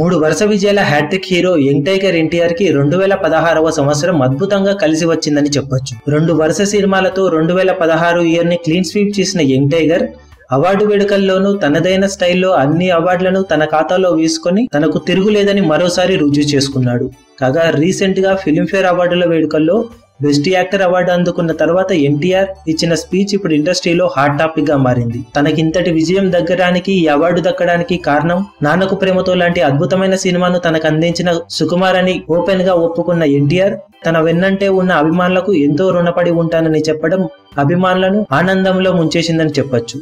మూడు వరుస విజయాల హ్యాట్రిక్ హీరో యంగ్ టైగర్ ఎన్టీఆర్కి రెండు వేల పదహారవ సంవత్సరం అద్భుతంగా కలిసి వచ్చిందని చెప్పొచ్చు. రెండు వరుస సినిమాలతో రెండు వేల పదహారు ఇయర్ని క్లీన్ స్వీప్ చేసిన యంగ్ టైగర్ అవార్డు వేడుకల్లోనూ తనదైన స్టైల్లో అన్ని అవార్డులను తన ఖాతాలో వేసుకొని తనకు తిరుగులేదని మరోసారి రుజువు చేసుకున్నాడు. కాగా రీసెంట్గా ఫిలింఫేర్ అవార్డుల వేడుకల్లో బెస్ట్ యాక్టర్ అవార్డు అందుకున్న తర్వాత ఎన్టీఆర్ ఇచ్చిన స్పీచ్ ఇప్పుడు ఇండస్ట్రీలో హాట్ టాపిక్గా మారింది. తనకింతటి విజయం దగ్గడానికి ఈ అవార్డు దక్కడానికి కారణం నాన్నకు ప్రేమతో లాంటి అద్భుతమైన సినిమాను తనకు అందించిన సుకుమార్ అని ఓపెన్గా ఒప్పుకున్న ఎన్టీఆర్ తన వెన్నంటే ఉన్న అభిమానులకు ఎంతో రుణపడి ఉంటానని చెప్పడం అభిమానులను ఆనందంలో ముంచేసిందని చెప్పొచ్చు.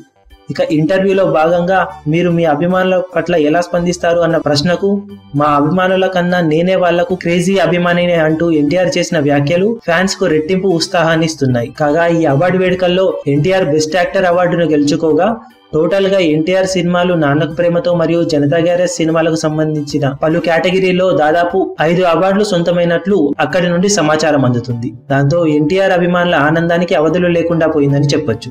ఇక ఇంటర్వ్యూలో భాగంగా మీరు మీ అభిమానుల పట్ల ఎలా స్పందిస్తారు అన్న ప్రశ్నకు మా అభిమానుల కన్నా నేనే వాళ్ళకు క్రేజీ అభిమానినే అంటూ ఎన్టీఆర్ చేసిన వ్యాఖ్యలు ఫ్యాన్స్కు రెట్టింపు ఉత్సాహాన్ని ఇస్తున్నాయి కాగా ఈ అవార్డు వేడుకల్లో ఎన్టీఆర్ బెస్ట్ యాక్టర్ అవార్డును గెలుచుకోగా టోటల్గా ఎన్టీఆర్ సినిమాలు నాన్నకు ప్రేమతో మరియు జనతా గ్యారేజ్ సినిమాలకు సంబంధించిన పలు కేటగిరీలో దాదాపు ఐదు అవార్డులు సొంతమైనట్లు అక్కడి నుండి సమాచారం అందుతుంది. దాంతో ఎన్టీఆర్ అభిమానుల ఆనందానికి అవధులు లేకుండా పోయిందని చెప్పొచ్చు.